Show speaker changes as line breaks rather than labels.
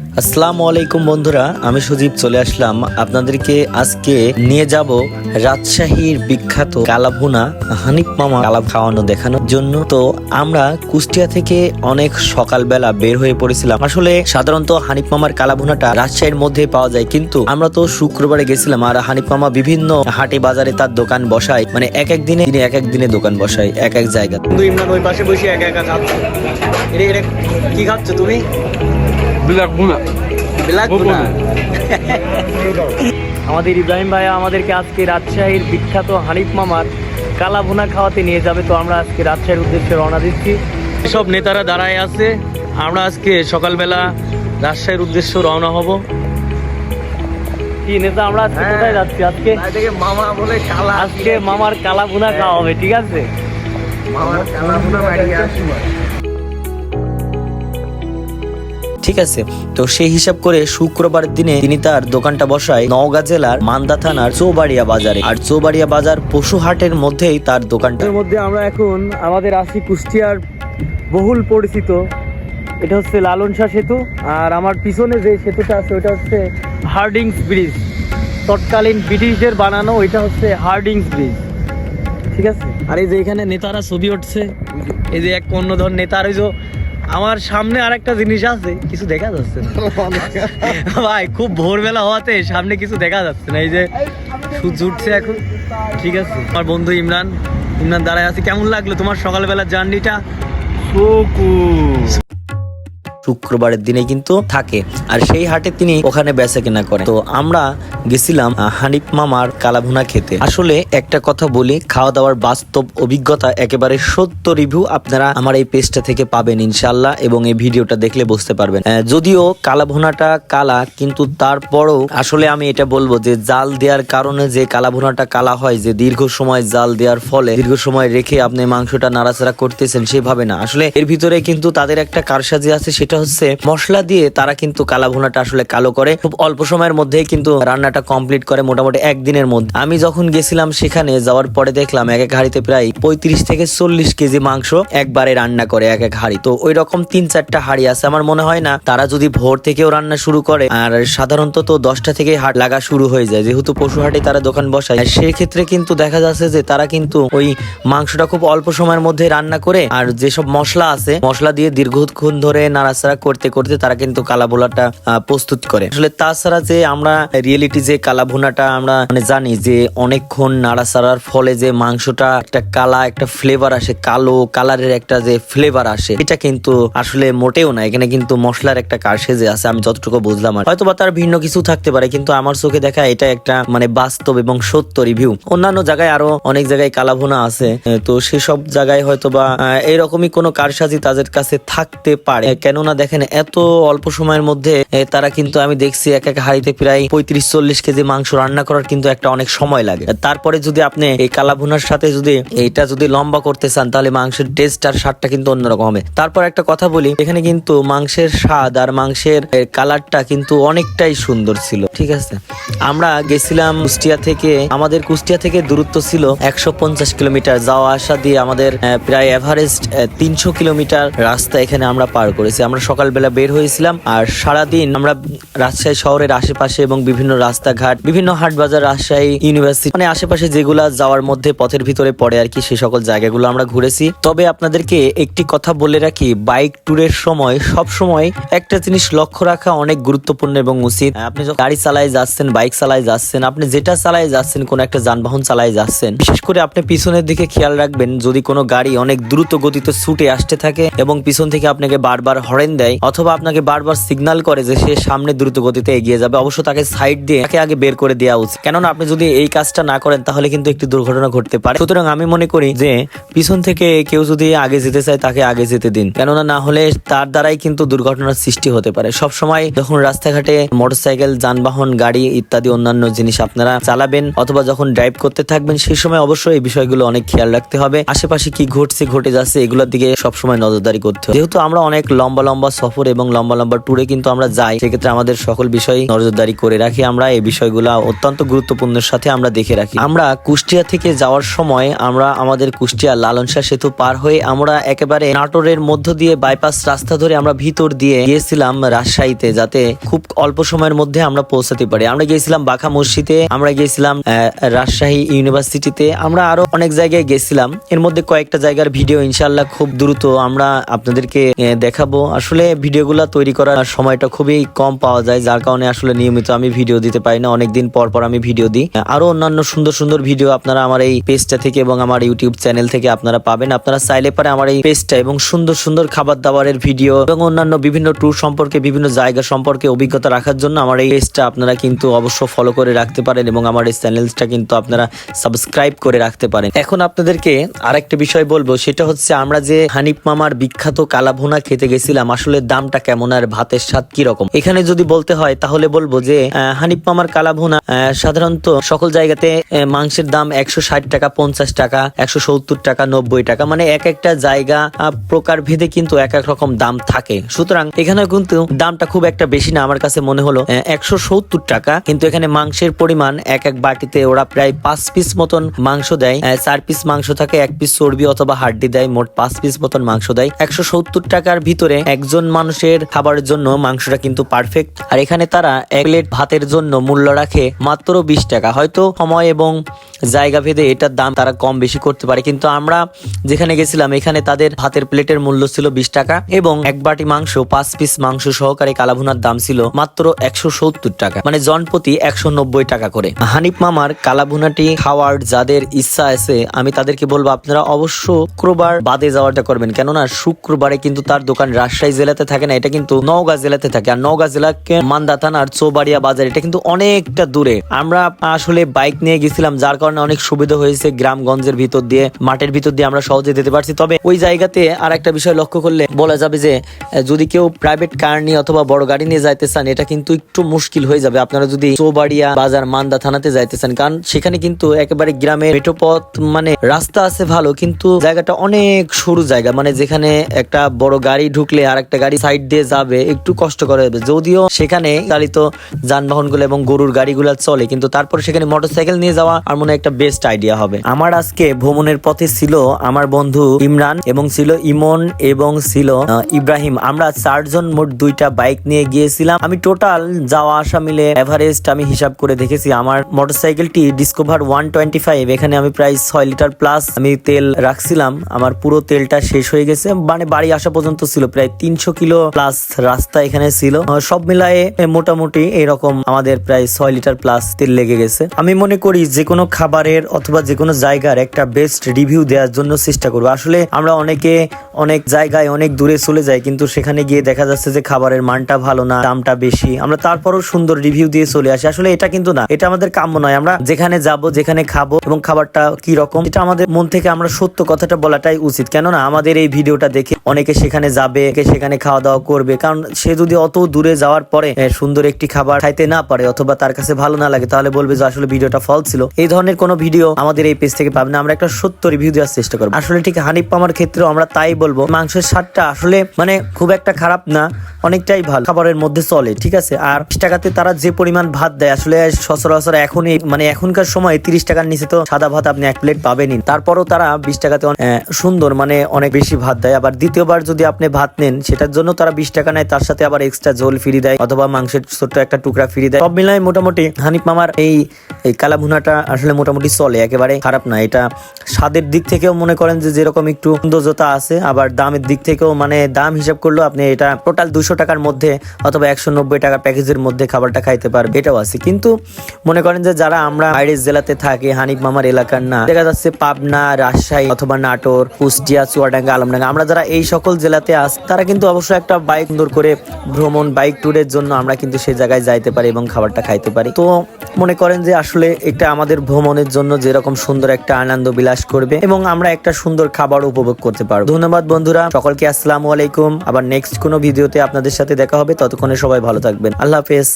আসসালামু আলাইকুম বন্ধুরা, আমি সুদীপ চলে আসলাম। আপনাদেরকে আজকে নিয়ে যাব রাজশাহীর বিখ্যাত কালাভুনা হানিফ মামা কালাব খাওয়ানো দেখানোর জন্য। তো আমরা কুষ্টিয়া থেকে অনেক সকালবেলা বের হয়ে পড়েছিলাম। আসলে সাধারণত হানিফ মামার কালাভুনাটা রাজশাহীর মধ্যে পাওয়া যায়, কিন্তু আমরা তো শুক্রবারে গেছিলাম আর হানিফ মামা বিভিন্ন হাটে বাজারে তার দোকান বসায়। মানে এক এক দিনে তিনি এক এক দিনে দোকান বসায়, এক এক জায়গা
পাশে বসে কি খাচ্ছ তুমি?
বিলাক।
আমাদের ইব্রাহিম ভাইয়া আমাদেরকে আজকে রাজশাহীর বিখ্যাত হানিফ মামার কালা ভুনা খাওয়াতে নিয়ে যাবে তো আমরা আজকে রাজশাহীর উদ্দেশ্যে রওনা দিচ্ছি। সব নেতারা দাঁড়ায় আছে আমরা আজকে সকালবেলা রাজশাহীর উদ্দেশ্যে রওনা হব। কি নেতা আমরা আজকে কোথায় যাচ্ছি আজকে?
মামা বলে কালা
আজকে মামার কালা ভুনা খাওয়া হবে ঠিক আছে?
মামার কালা ভুনা বাড়ি আসবে।
ঠিক আছে? তো সেই হিসাব করে শুক্রবার দিনে তিনি তার দোকানটা বসায় নওগাঁ জেলার মান্দা থানার চৌবাড়িয়া বাজারে। আর চৌবাড়িয়া বাজার পশু হাটের মধ্যেই তার দোকানটা।
এর মধ্যে আমরা এখন আমাদের আসি কুষ্টিয়ার বহুল পরিচিত। এটা হচ্ছে লালন শাহ সেতু আর আমার পিছনে যে সেতুটা আছে ওটা হচ্ছে হার্ডিংস ব্রিজ। তৎকালীন ব্রিটিশদের বানানো ওইটা হচ্ছে হার্ডিংস ব্রিজ। ঠিক আছে? আর এই যে এখানে নেতারা ছবি উঠছে এই যে এক অন্যধর নেতার ওই যে আমার সামনে আর একটা জিনিস আছে, কিছু দেখা যাচ্ছে না। ভাই, খুব ভোরবেলা হওয়াতে সামনে কিছু দেখা যাচ্ছে না। এই যে সূর্য উঠছে এখন, ঠিক আছে। আমার বন্ধু ইমরান ইমরান দাঁড়ায় আছে। কেমন লাগল তোমার সকালবেলার জার্নিটা
শুক্রবারের দিনে কিন্তু থাকে। আর সেই হাটে তিনি ওখানে বেচা কেনা করেন। তো আমরা গেছিলাম হানিফ মামার কালাভুনা খেতে। আসলে একটা কথা বলি খাওয়া দাওয়ার বাস্তব অভিজ্ঞতা একেবারে সত্য রিভিউ আপনারা আমার এই পেজটা থেকে পাবেন ইনশাল্লাহ এবং এই ভিডিওটা দেখলে বুঝতে পারবেন। যদিও কালাভুনাটা কালা, কিন্তু তারপরও আসলে আমি এটা বলব যে জাল দেওয়ার কারণে যে কালাভুনাটা কালা হয়, যে দীর্ঘ সময় জাল দেওয়ার ফলে দীর্ঘ সময় রেখে আপনি মাংসটা নাড়াচাড়া করতেছেন, সেভাবে না। আসলে এর ভিতরে কিন্তু তাদের একটা কারসাজি আছে, সেটা হচ্ছে মশলা দিয়ে তারা কিন্তু কালা ভুনাটা আসলে কালো করে। খুব অল্প সময়ের মধ্যেই কিন্তু রান্নাটা কমপ্লিট করে মোটামুটি একদিনের মধ্যে। আমি যখন গেছিলাম সেখানে যাওয়ার পরে দেখলাম এক এক হাড়িতে প্রায় পঁয়ত্রিশ থেকে চল্লিশ কেজি মাংস একবারে রান্না করে এক এক হাড়ি। তো ওই রকম তিন চারটা হাড়ি আছে আমার মনে হয় না। তারা যদি ভোর থেকেও রান্না শুরু করে, আর সাধারণত তো দশটা থেকে হাট লাগা শুরু হয়ে যায়। যেহেতু পশু হাটে তারা দোকান বসায়, আর সেই ক্ষেত্রে কিন্তু দেখা যাচ্ছে যে তারা কিন্তু ওই মাংসটা খুব অল্প সময়ের মধ্যে রান্না করে, আর যেসব মশলা আছে, মশলা দিয়ে দীর্ঘক্ষণ ধরে নাড়াচাড়া করতে করতে তারা কিন্তু কালা ভোলাটা প্রস্তুত করে। আসলে তাছাড়া যে আমরা রিয়েলিটি যে কালা ভুনাটা আমরা মানে জানি যে অনেকক্ষণ নাড়াচাড়ার ফলে যে মাংসটা একটা কালা একটা ফ্লেভার আসে কালো কালারের একটা যে ফ্লেভার আসে এটা কিন্তু আসলে মোটেও না। এখানে কিন্তু মশলার একটা কারসেজে আছে আমি যতটুকু বুঝলাম আর। হয়তো বা তার ভিন্ন কিছু থাকতে পারে কিন্তু আমার চোখে দেখা এটা একটা মানে বাস্তব এবং সত্য রিভিউ অন্যান্য জায়গায় আরও অনেক জায়গায় কালাভুনা আছে তো সেসব জায়গায় হয়তো বা আহ, এরকমই কোনো কারসাজি তাদের কাছে থাকতে পারে। কেননা দেখেন, এত অল্প সময়ের মধ্যে তারা কিন্তু আমি দেখছি এক এক হাড়িতে প্রায় পঁয়ত্রিশ চল্লিশ কেজি মাংস রান্না করার কিন্তু একটা অনেক সময় লাগে। তারপরে যদি আপনি এই কালাভুনার সাথে যদি এইটা যদি লম্বা করতে চান, তাহলে মাংসের টেস্ট আর স্বাদটা কিন্তু অন্যরকম হবে। তারপর একটা কথা বলি, এখানে কিন্তু মাংসের স্বাদ আর মাংসের কালারটা কিন্তু অনেকটাই সুন্দর ছিল, ঠিক আছে? আমরা গেছিলাম কুষ্টিয়া থেকে, আমাদের কুষ্টিয়া থেকে দূরত্ব ছিল একশো পঞ্চাশ কিলোমিটার। যাওয়া আসা দিয়ে আমাদের প্রায় এভারেস্ট তিনশো কিলোমিটার রাস্তা এখানে আমরা পার করেছি। আমরা সকালবেলা বের হয়েছিলাম, আর সারাদিন আমরা রাজশাহী শহরের আশেপাশে এবং বিভিন্ন রাস্তাঘাট, বিভিন্ন হাট বাজার রাজশাহী ইউনিভার্সিটি মানে আশেপাশে যেগুলা যাওয়ার মধ্যে পথের ভিতরে পড়ে আর কি, সে সকল জায়গাগুলো আমরা ঘুরেছি। তবে আপনাদেরকে একটি কথা বলে রাখি, বাইক ট্যুরের সময় সব সময় একটা জিনিস লক্ষ্য রাখা অনেক গুরুত্বপূর্ণ এবং উচিত। আপনি যখন গাড়ি চালায় যাচ্ছেন, বাইক চালায় যাচ্ছেন, আপনি যেটা চালায় যাচ্ছেন, কোন একটা যানবাহন চালায় যাচ্ছেন, বিশেষ করে আপনি পিছনের দিকে খেয়াল রাখবেন, যদি কোনো গাড়ি অনেক দ্রুত গতিতে ছুটে আসতে থাকে এবং পিছন থেকে আপনাকে বারবার হরেন দেয় অথবা আপনাকে বারবার সিগন্যাল করে যে সে সামনে দ্রুত গতিতে এগিয়ে যাবে। অবশ্য তাকে সাইড দিয়ে তাকে আগে বের করে দেওয়া উচিত। কেননা আপনি যদি এই কাজটা না করেন, তাহলে কিন্তু একটি দুর্ঘটনা ঘটতে পারে। সুতরাং আমি মনে করি যে পিছন থেকে কেউ যদি আগে যেতে চায়, তাকে আগে যেতে দিন। কেননা না হলে তার দ্বারাই কিন্তু দুর্ঘটনার সৃষ্টি হতে পারে। সব সময় যখন রাস্তাঘাটে মোটরসাইকেল যানবাহন, গাড়ি ইত্যাদি অন্যান্য জিনিস আপনারা চালাবেন অথবা যখন ড্রাইভ করতে থাকবেন, সেই সময় অবশ্যই এই বিষয়গুলো অনেক খেয়াল রাখতে হবে। আশেপাশে কি ঘটছে, ঘটে যাচ্ছে, এগুলোর দিকে সবসময় নজরদারি করতে হবে। যেহেতু আমরা অনেক লম্বা লম্বা লম্বা সফর এবং লম্বা লম্বা ট্যুরে কিন্তু আমরা যাই। সেক্ষেত্রে আমাদের সকল বিষয় নজরদারি করে রাখি। আমরা এই বিষয়গুলো অত্যন্ত গুরুত্বপূর্ণের সাথে আমরা দেখে রাখি। আমরা কুষ্টিয়া থেকে যাওয়ার সময় আমরা আমাদের কুষ্টিয়া লালনশাহ সেতু পার হয়ে আমরা একেবারে নাটোরের মধ্য দিয়ে বাইপাস রাস্তা ধরে আমরা ভিতর দিয়ে গিয়েছিলাম রাজশাহীতে যাতে খুব অল্প সময়ের মধ্যে আমরা পৌঁছাতে পারি। আমরা গিয়েছিলাম বাঘা মসজিদে, আমরা গিয়েছিলাম রাজশাহী ইউনিভার্সিটিতে, আমরা আরও অনেক জায়গায় গেছিলাম এর মধ্যে কয়েকটা জায়গার ভিডিও ইনশাল্লাহ খুব দ্রুত আমরা আপনাদেরকে দেখাবো। আসলে ভিডিওগুলো তৈরি করার সময়টা খুবই কম পাওয়া যায়, যার কারণে আসলে নিয়মিত আমি ভিডিও দিতে পারি না, অনেকদিন পর পর আমি ভিডিও দিই। আরও অন্যান্য সুন্দর সুন্দর ভিডিও আপনারা আমার এই পেজটা থেকে এবং আমার ইউটিউব চ্যানেল থেকে আপনারা পাবেন। আপনারা চাইলে পারে আমার এই পেজটা এবং সুন্দর সুন্দর খাবার দাবারের ভিডিও এবং অন্যান্য বিভিন্ন ট্যুর সম্পর্কে, বিভিন্ন জায়গা সম্পর্কে অভিজ্ঞতা রাখার জন্য আমার এই পেজটা আপনারা কিন্তু অবশ্য ফলো করে রাখতে পারেন এবং আমার এই চ্যানেলটা কিন্তু আপনারা সাবস্ক্রাইব করে রাখতে পারেন। এখন আপনাদেরকে আরেকটা বিষয় বলব, সেটা হচ্ছে আমরা যে হানিফ মামার বিখ্যাত কালাভুনা খেতে গেছিলাম আসলে দামটা কেমন আর ভাতের স্বাদ কি রকম এখানে যদি বলতে হয় তাহলে বলব যে হানিফ মামার কালাভুনা আহ, সাধারণত সকল জায়গাতে মাংসের দাম একশো ষাট টাকা পঞ্চাশ টাকা একশো সত্তর টাকা নব্বই টাকা মানে এক একটা জায়গা প্রকার ভেদে কিন্তু এক এক রকম দাম থাকে। সুতরাং এখানে কিন্তু দামটা খুব একটা বেশি না আমার কাছে মনে হলো একশো সত্তর টাকা কিন্তু এখানে মাংসের পরিমাণ এক এক বাটিতে ওরা প্রায় পাঁচ পিস মতন মাংস দেয় চার পিস মাংস থাকে এক পিস চর্বি অথবা হাড্ডি দেয় মোট পাঁচ পিস মতন মাংস দেয়। একশো সত্তর টাকার ভিতরে একজন মানুষের খাবারের জন্য মাংসটা কিন্তু পারফেক্ট আর এখানে তারা এক প্লেট ভাতের জন্য মূল্য রাখে মাত্র বিশ টাকা। হয়তো সময় এবং জায়গা ভেদে এটার দাম তারা কম বেশি করতে পারে। কিন্তু আমরা যেখানে গেছিলাম, এখানে তাদের ভাতের প্লেটের মূল্য ছিল বিশ টাকা এবং এক বাটি মাংস, পাঁচ পিস মাংস সহকারে কালাভুনার দাম ছিল মাত্র একশো সত্তর টাকা। মানে জনপ্রতি একশো নব্বই টাকা করে। হানিফ মামার কালাভুনাটি খাওয়ার যাদের ইচ্ছা আছে, আমি তাদেরকে বলব আপনারা অবশ্য শুক্রবার বাদে যাওয়াটা করবেন। কেননা শুক্রবারে কিন্তু তার দোকান রাজশাহী জেলাতে থাকে না, এটা কিন্তু নওগাঁ জেলাতে থাকে। আর নওগাঁ জেলাকে মান্দা থানার চৌবাড়িয়া বাজার, এটা কিন্তু অনেকটা দূরে। আমরা আসলে বাইক নিয়ে গেছিলাম, যার কারণে অনেক সুবিধা হয়েছে গ্রামগঞ্জের ভিতর দিয়ে, মাঠের ভিতর দিয়ে আমরা সহজে যেতে পারছি। তবে ওই জায়গাতে আর একটা বিষয় লক্ষ্য করলে বলা যাবে যে, যদি কেউ প্রাইভেট কার নিয়ে অথবা বড় গাড়ি নিয়ে যাইতে চান, এটা কিন্তু একটু মুশকিল হয়ে যাবে। আপনারা যদি চৌবাড়িয়া বাজার, মান্দা থানাতে যাইতে চান, কারণ সেখানে কিন্তু একেবারে গ্রামের মেঠোপথ মানে রাস্তা আছে ভালো, কিন্তু জায়গাটা অনেক সরু জায়গা। মানে যেখানে একটা বড় গাড়ি ঢুকলে আর একটা গাড়ি সাইড দিয়ে যাবে, একটু কষ্ট করে হবে যদিও সেখানে চালিত যানবাহনগুলো এবং গরুর গাড়িগুলো চলে, কিন্তু তারপর সেখানে মোটরসাইকেল নিয়ে যাওয়া আর মনে একটা বেস্ট আইডিয়া হবে। আমার আজকে ভ্রমণের পথে ছিল আমার বন্ধু ইমরান এবং ছিল ইমন এবং ছিল ইব্রাহিম। আমরা চারজন মোট দুইটা বাইক নিয়ে গিয়েছিলাম। আমি টোটাল যাওয়া, আসা মিলে এভারেস্ট আমি হিসাব করে দেখেছি। আমার মোটরসাইকেলটি ডিসকভার ওয়ান টোয়েন্টি ফাইভ এখানে আমি প্রায় ছয় লিটার প্লাস আমি তেল রাখছিলাম। আমার পুরো তেলটা শেষ হয়ে গেছে। মানে বাড়ি আসা পর্যন্ত ছিল, প্রায় তিনশো কিলো প্লাস রাস্তা এখানে ছিল। সব মিলায়ে মোটামুটি এরকম আমাদের প্রায় ছয় লিটার প্লাস তেল লেগে গেছে। আমি মনে করি যে কোনো খাবারের অথবা যে কোনো জায়গার একটা বেস্ট রিভিউ দেওয়ার জন্য চেষ্টা করব। আসলে আমরা অনেকে অনেক জায়গায় অনেক দূরে চলে যাই, কিন্তু সেখানে গিয়ে দেখা যাচ্ছে যে খাবারের মানটা ভালো না, দামটা বেশি। আমরা তারপরও সুন্দর রিভিউ দিয়ে চলে আসি। আসলে এটা কিন্তু না, এটা আমাদের কাম্য নয়। আমরা যেখানে যাব, যেখানে খাব এবং খাবারটা কি রকম এটা আমাদের মন থেকে আমরা সত্য কথাটা বলাটাই উচিত। কেননা আমাদের এই ভিডিওটা দেখে অনেকে সেখানে যাবে সেখানে খাওয়া দাওয়া করবে। কারণ সে যদি অত দূরে যাওয়ার পরে সুন্দর একটি খাবার খাইতে না পারে অথবা তার কাছে ভালো না লাগে, তাহলে বলবে যে আসলে ভিডিওটা ফল ছিল। এই ধরনের কোনো ভিডিও আমাদের এই পেজ থেকে পাবে না। আমরা একটা সত্য রিভিউ দেওয়ার চেষ্টা করব। আসলে ঠিক হানিফ পামার ক্ষেত্রেও আমরা তাই বলব, মাংসের স্বাদটা আসলে মানে খুব একটা খারাপ না, অনেকটাই ভালো। খাবারের মধ্যে চলে, ঠিক আছে? আর বিশ টাকাতে তারা যে পরিমাণ ভাত দেয়, আসলে সচরাচর এখন মানে এখনকার সময় তিরিশ টাকার নিচে তো সাদা ভাত আপনি এক প্লেট পাবেনই। তারপরও তারা বিশ টাকাতে সুন্দর মানে অনেক বেশি ভাত দেয়। আবার দ্বিতীয়বার যদি আপনি ভাত নেন, সেটার জন্য তারা বিশ টাকা নেয়, তার সাথে আবার এক্সট্রা ঝোল ফ্রি দেয় অথবা মাংসের ছোট্ট একটা টুকরা ফ্রি দেয়। সব মিলাই মোটামুটি হানিফ মামার এই এই কালা ভুনাটা আসলে মোটামুটি চলে, একেবারে খারাপ না। এটা স্বাদের দিক থেকেও মনে করেন যে যেরকম একটু সৌন্দর্যতা আছে, আবার দামের দিক থেকেও মানে দাম হিসাব করলেও আপনি এটা টোটাল দুশো টাকার মধ্যে অথবা একশো নব্বই টাকা প্যাকেজের মধ্যে খাবারটা খাইতে পারবে এটাও আছে। কিন্তু মনে করেন যে যারা আমরা বাইরের জেলাতে থাকি, হানিফ মামার এলাকার না, দেখা যাচ্ছে পাবনা, রাজশাহী অথবা নাটোর, কুষ্টিয়া, চুয়াডাঙ্গা, আলমডাঙ্গা, আমরা যারা এই সকল জেলাতে আস, তারা কিন্তু অবশ্যই একটা বাইক সুন্দর করে ভ্রমণ বাইক ট্যুরের জন্য আমরা কিন্তু সেই জায়গায় যাইতে পারি এবং খাবারটা খাইতে পারি। তো মনে করেন যে আসলে এটা আমাদের ভ্রমণের জন্য যেরকম সুন্দর একটা আনন্দ বিলাস করবে এবং আমরা একটা সুন্দর খাবার উপভোগ করতে পারব। ধন্যবাদ বন্ধুরা, সকলকে আসসালামু আলাইকুম। আবার নেক্সট কোনো ভিডিওতে আপনাদের সাথে দেখা হবে, ততক্ষণে সবাই ভালো থাকবেন। আল্লাহ হাফেজ।